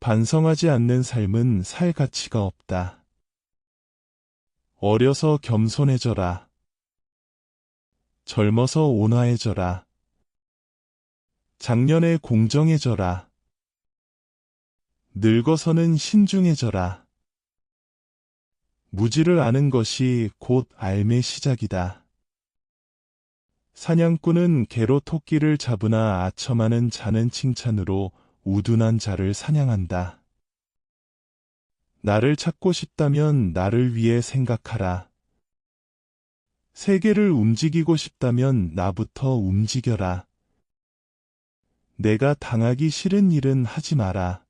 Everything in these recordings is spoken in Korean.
반성하지 않는 삶은 살 가치가 없다. 어려서 겸손해져라. 젊어서 온화해져라. 작년에 공정해져라. 늙어서는 신중해져라. 무지를 아는 것이 곧 알의 시작이다. 사냥꾼은 개로 토끼를 잡으나 아첨하는 자는 칭찬으로 우둔한 자를 사냥한다. 나를 찾고 싶다면 나를 위해 생각하라. 세계를 움직이고 싶다면 나부터 움직여라. 내가 당하기 싫은 일은 하지 마라.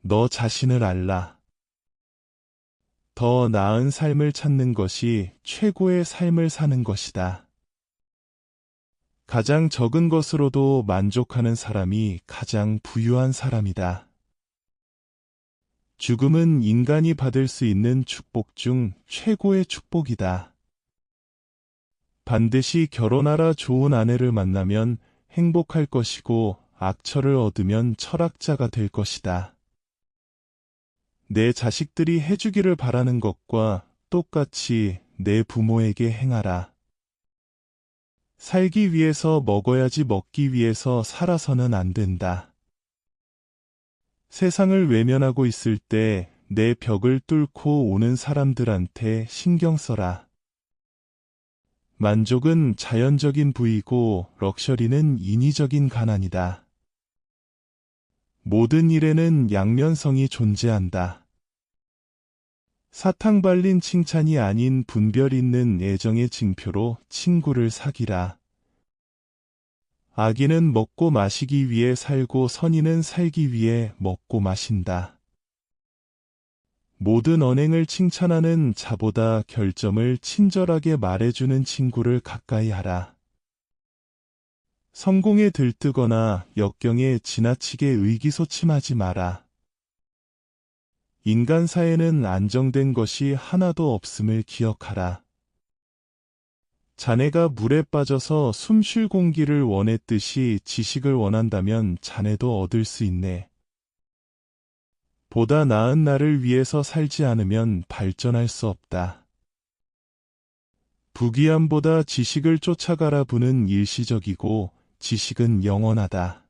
너 자신을 알라. 더 나은 삶을 찾는 것이 최고의 삶을 사는 것이다. 가장 적은 것으로도 만족하는 사람이 가장 부유한 사람이다. 죽음은 인간이 받을 수 있는 축복 중 최고의 축복이다. 반드시 결혼하라 좋은 아내를 만나면 행복할 것이고 악처를 얻으면 철학자가 될 것이다. 내 자식들이 해주기를 바라는 것과 똑같이 내 부모에게 행하라. 살기 위해서 먹어야지 먹기 위해서 살아서는 안 된다. 세상을 외면하고 있을 때 내 벽을 뚫고 오는 사람들한테 신경 써라. 만족은 자연적인 부이고 럭셔리는 인위적인 가난이다. 모든 일에는 양면성이 존재한다. 사탕 발린 칭찬이 아닌 분별 있는 애정의 징표로 친구를 사귀라. 아기는 먹고 마시기 위해 살고 선인은 살기 위해 먹고 마신다. 모든 언행을 칭찬하는 자보다 결점을 친절하게 말해주는 친구를 가까이 하라. 성공에 들뜨거나 역경에 지나치게 의기소침하지 마라. 인간 사회는 안정된 것이 하나도 없음을 기억하라. 자네가 물에 빠져서 숨 쉴 공기를 원했듯이 지식을 원한다면 자네도 얻을 수 있네. 보다 나은 나를 위해서 살지 않으면 발전할 수 없다. 부귀함보다 지식을 쫓아가라 부는 일시적이고 지식은 영원하다.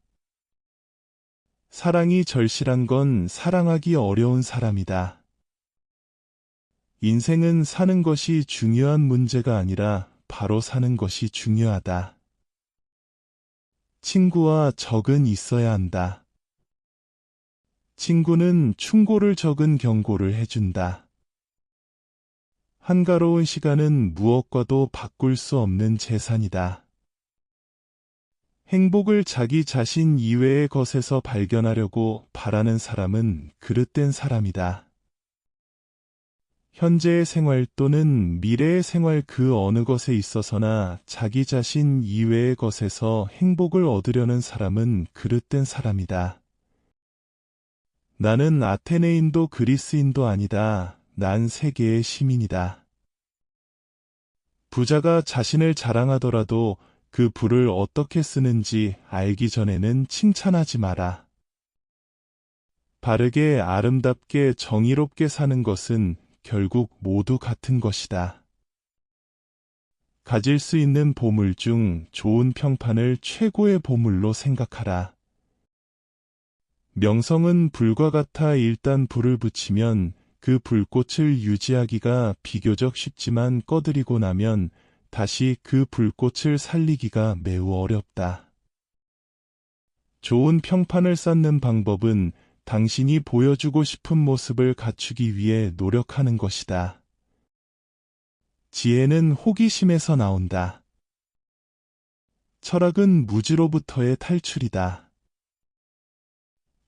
사랑이 절실한 건 사랑하기 어려운 사람이다. 인생은 사는 것이 중요한 문제가 아니라 바로 사는 것이 중요하다. 친구와 적은 있어야 한다. 친구는 충고를 적은 경고를 해준다. 한가로운 시간은 무엇과도 바꿀 수 없는 재산이다. 행복을 자기 자신 이외의 것에서 발견하려고 바라는 사람은 그릇된 사람이다. 현재의 생활 또는 미래의 생활 그 어느 것에 있어서나 자기 자신 이외의 것에서 행복을 얻으려는 사람은 그릇된 사람이다. 나는 아테네인도 그리스인도 아니다. 난 세계의 시민이다. 부자가 자신을 자랑하더라도 그 불을 어떻게 쓰는지 알기 전에는 칭찬하지 마라. 바르게 아름답게 정의롭게 사는 것은 결국 모두 같은 것이다. 가질 수 있는 보물 중 좋은 평판을 최고의 보물로 생각하라. 명성은 불과 같아 일단 불을 붙이면 그 불꽃을 유지하기가 비교적 쉽지만 꺼드리고 나면 다시 그 불꽃을 살리기가 매우 어렵다. 좋은 평판을 쌓는 방법은 당신이 보여주고 싶은 모습을 갖추기 위해 노력하는 것이다. 지혜는 호기심에서 나온다. 철학은 무지로부터의 탈출이다.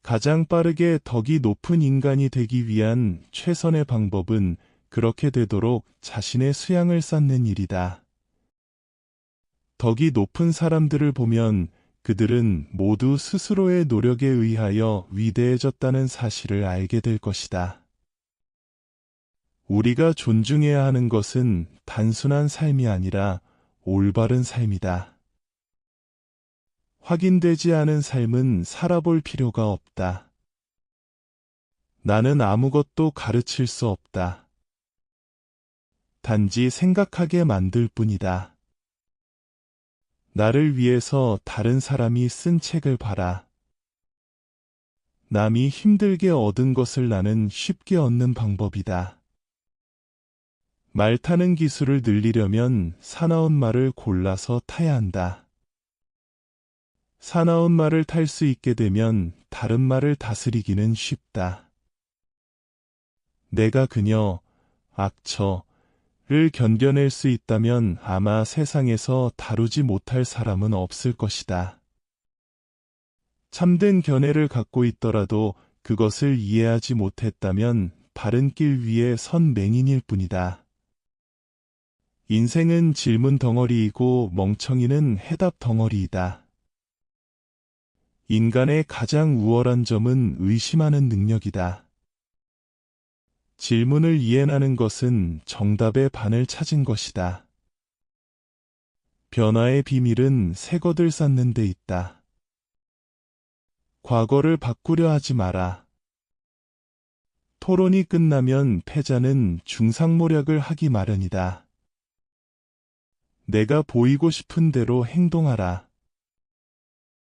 가장 빠르게 덕이 높은 인간이 되기 위한 최선의 방법은 그렇게 되도록 자신의 수양을 쌓는 일이다. 덕이 높은 사람들을 보면 그들은 모두 스스로의 노력에 의하여 위대해졌다는 사실을 알게 될 것이다. 우리가 존중해야 하는 것은 단순한 삶이 아니라 올바른 삶이다. 확인되지 않은 삶은 살아볼 필요가 없다. 나는 아무것도 가르칠 수 없다. 단지 생각하게 만들 뿐이다. 나를 위해서 다른 사람이 쓴 책을 봐라. 남이 힘들게 얻은 것을 나는 쉽게 얻는 방법이다. 말 타는 기술을 늘리려면 사나운 말을 골라서 타야 한다. 사나운 말을 탈 수 있게 되면 다른 말을 다스리기는 쉽다. 내가 그녀, 악처 를 견뎌낼 수 있다면 아마 세상에서 다루지 못할 사람은 없을 것이다. 참된 견해를 갖고 있더라도 그것을 이해하지 못했다면 바른 길 위에 선 맹인일 뿐이다. 인생은 질문 덩어리이고 멍청이는 해답 덩어리이다. 인간의 가장 우월한 점은 의심하는 능력이다. 질문을 이해하는 것은 정답의 반을 찾은 것이다. 변화의 비밀은 새 것을 쌓는 데 있다. 과거를 바꾸려 하지 마라. 토론이 끝나면 패자는 중상모략을 하기 마련이다. 내가 보이고 싶은 대로 행동하라.